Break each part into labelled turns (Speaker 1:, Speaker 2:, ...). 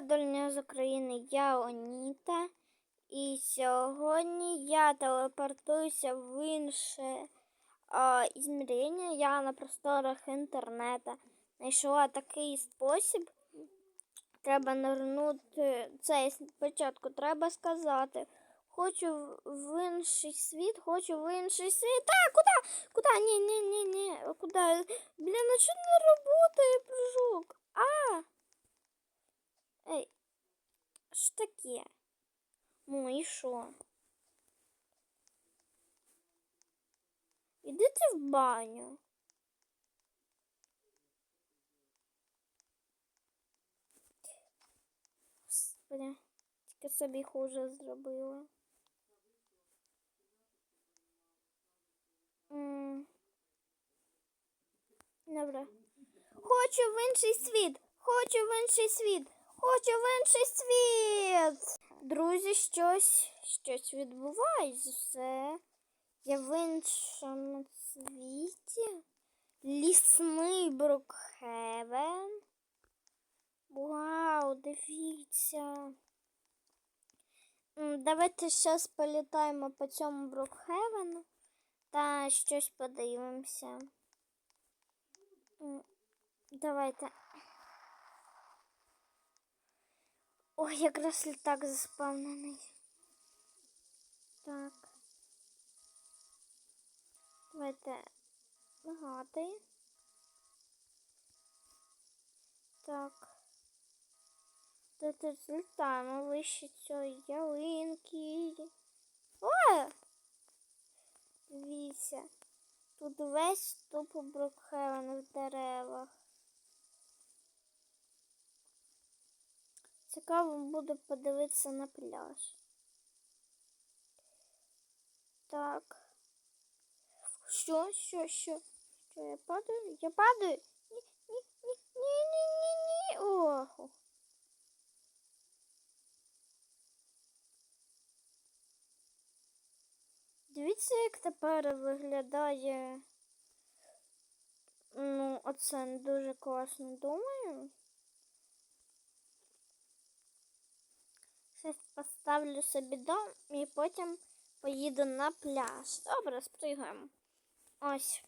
Speaker 1: Дольня з України, я Оніта. І сьогодні я телепортуюся в інше а, ізмірення. Я на просторах інтернету знайшла такий спосіб. Треба нирнути. Це спочатку треба сказати. Хочу в- інший світ, хочу в інший світ. А, куди? Куди? Ні, ні, ні, ні. Куди? Блін, а чого не працює прыжок? А! Ей, що таке? Ну і що? Іди ти в баню. Господи, тільки собі хуже зробила. Добре. Хочу в інший світ! Хочу в інший світ! Хочу в інший світ! Друзі, щось, щось відбувається. Я в іншому світі. Лісний Брукхевен. Вау, дивіться. Давайте зараз політаємо по цьому Брукхевену та щось подивимося. Давайте. Ой, якраз літак заспавнений. Так. Давайте нагадую. Так. Давайте злітаємо вище цієї ялинки. О! Дивіться. Тут весь тупо Брукхевен в деревах. Цікаво буде подивитися на пляж. Так. Що, що, що? Що я падаю? Я падаю? Ні, ні, ні, ні, ні, ні, ні. Дивіться, як тепер виглядає. Ну, оце дуже класно думаю. поставлю собі дом і потім поїду на пляж. Добре, спригаємо. Ось.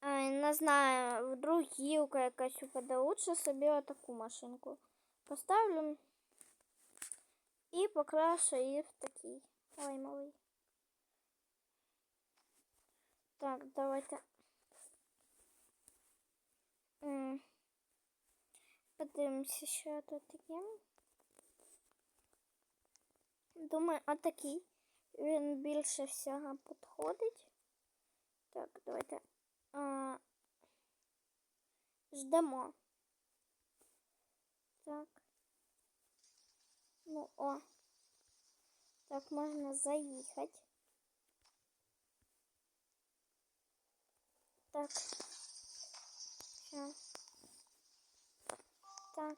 Speaker 1: Ай, не знаю, вдруг гілка якась упаде. Лучше собі отаку машинку поставлю і покрашу її в такий. Ой, малий. Так, давайте. М. Подивимося, що тут є. Думаю, отакий. Він більше всього підходить. Так, давайте. А, ждемо. Так. Ну, о. Так, можна заїхати. Так. Все. Так.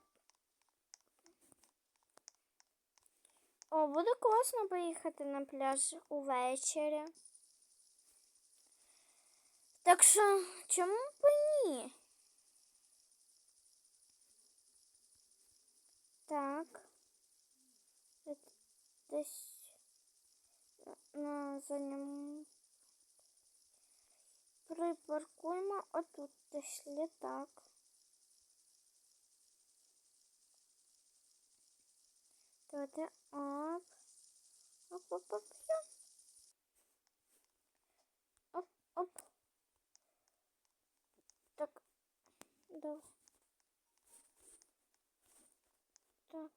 Speaker 1: О, буде класно поїхати на пляж увечері. Так що, чому б ні? Так. Десь- на задньому. Припаркуємо отут десь літак. Давайте оп. Оп, оп, оп. я. Оп, оп. Так. Да. Так.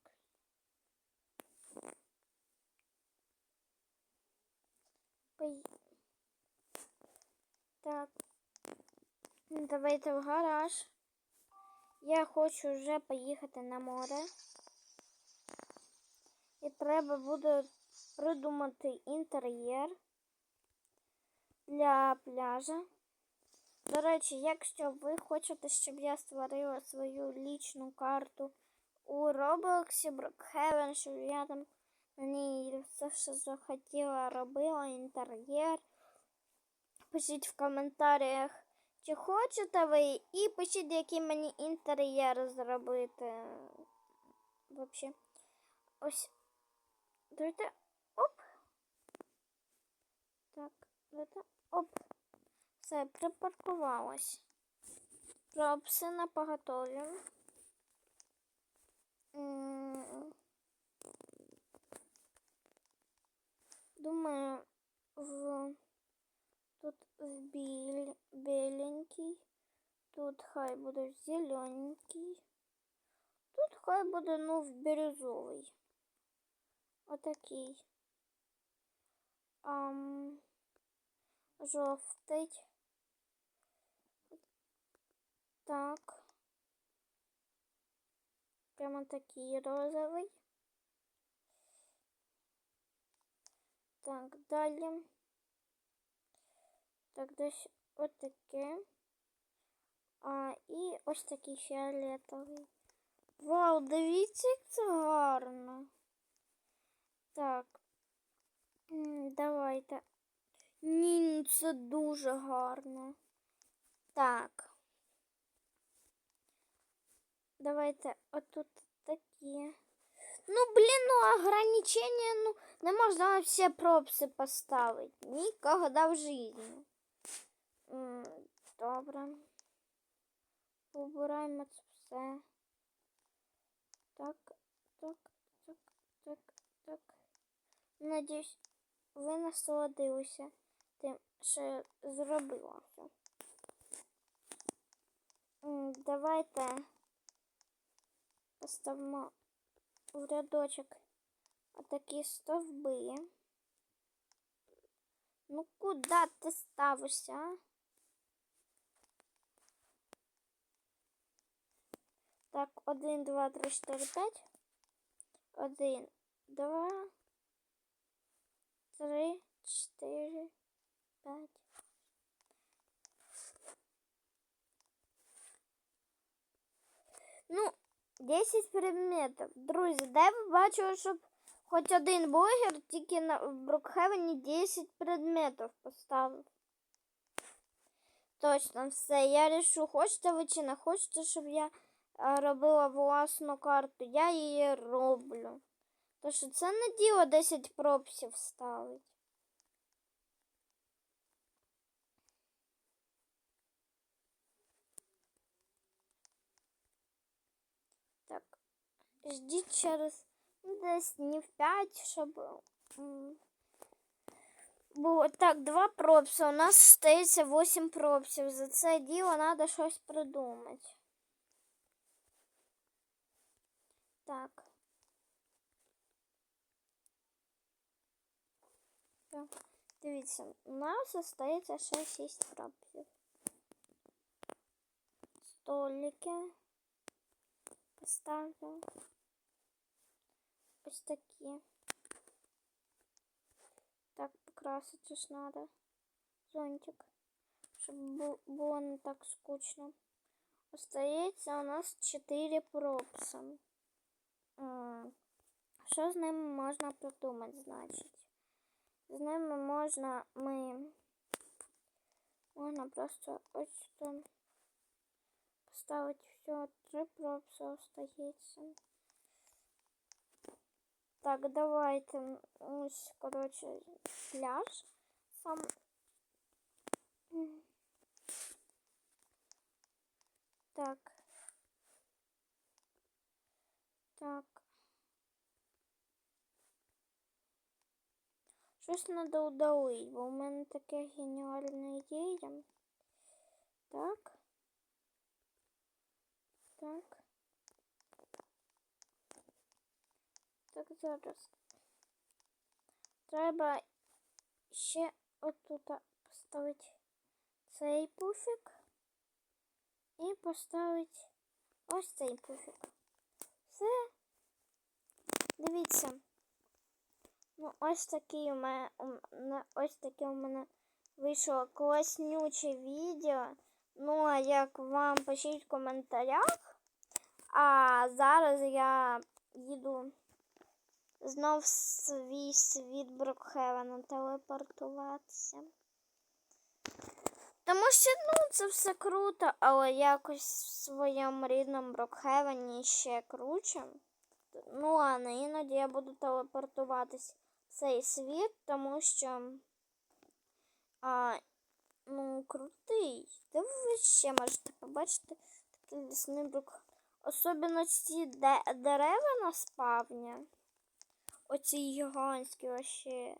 Speaker 1: Пой... Так. Давайте в гараж. Я хочу вже поїхати на море. І треба буде придумати інтер'єр для пляжа. До речі, якщо ви хочете, щоб я створила свою лічну карту у Роблоксі Brookhaven, щоб я там на ній все, що захотіла, робила інтер'єр. Пишіть в коментарях, Чи хочете ви? І пишіть, який мені інтер'єр зробити. Вообще. Ось. Давайте. Оп. Так, давайте. Оп. Все, припаркувалась. Пропси на поготові. Думаю, в тут в біль, біленький, тут хай буде зелененький, тут хай буде ну в бірюзовий. Отакий. Ам, жовтий. Так. Прямо такий розовий. Так, далі. Так, десь отаке. А, і ось такий фіолетовий. Вау, дивіться, як це гарно. Так. М, Давайте. Ні, ну це дуже гарно. Так. Давайте отут такі. Ну, блін, ну ограничення, ну, не можна всі пропси поставити. Ніколи в житті. М, Добре. Убираємо це все. Так, так, так, так, так. Надіюсь, ви насолодилися тим, що зробила. Давайте поставимо в рядочок отакі стовби. Ну куди ти ставишся? Так, один, два, три, чотири, п'ять. Один, два, три, чотири, п'ять. Ну, 10 предметів. Друзі, де ви бачили, щоб хоч один блогер тільки на в Брукхевені 10 предметів поставив? Точно все. Я рішу, хочете ви чи не хочете, щоб я е, робила власну карту. Я її роблю. Тож що це не діло 10 пропсів ставить. Так. Ждіть через ну, десь днів 5, щоб м, було так, два пропси. У нас стається 8 пропсів. За це діло треба щось придумати. Так. Так. Дивіться, у нас залишається ще 6 пропсів. Столики поставлю. Ось такі. Так, покрасити ж надо. Зонтик. Щоб бу- було не так скучно. Остається у нас 4 пропса. М, Що з ними можна придумати, значить? З ними можна ми. Можна просто ось тут поставити все, три пропси остається. Так, давайте ось, коротше, пляж сам. Так. Щось треба удалити, бо у мене таке геніальна ідея. Так. Так. Так, зараз. Треба ще отут поставити цей пуфік і поставити ось цей пуфік. Все. Дивіться. Ну, ось такий у мене ось таке у мене вийшло класнюче відео. Ну, а як вам пишіть в коментарях. А зараз я їду знов свій світ Брокхевена телепортуватися. Тому що ну, це все круто, але якось в своєму рідному Брокхевені ще круче. Ну, а не іноді я буду телепортуватись цей світ, тому що а, ну, крутий. Де ви ще можете побачити такий лісний брок. Особливо ці де дерева на спавні. Оці гігантські вообще,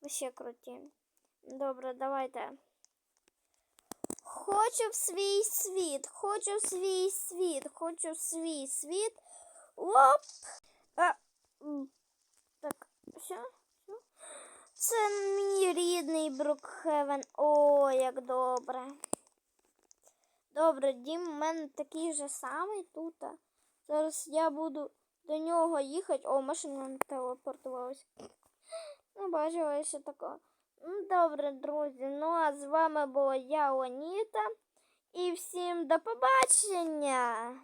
Speaker 1: вообще круті. Добре, давайте. Хочу в свій світ, хочу в свій світ, хочу в свій світ. Оп! А, так, все, все. Це мій рідний Брукхевен. О, як добре. Добре, дім у мене такий же самий тут. Зараз я буду до нього їхати. О, машина не телепортувалась. Не бачила ще такого. Ну, добре, друзі. Ну а з вами була я, Оніта. І всім до побачення!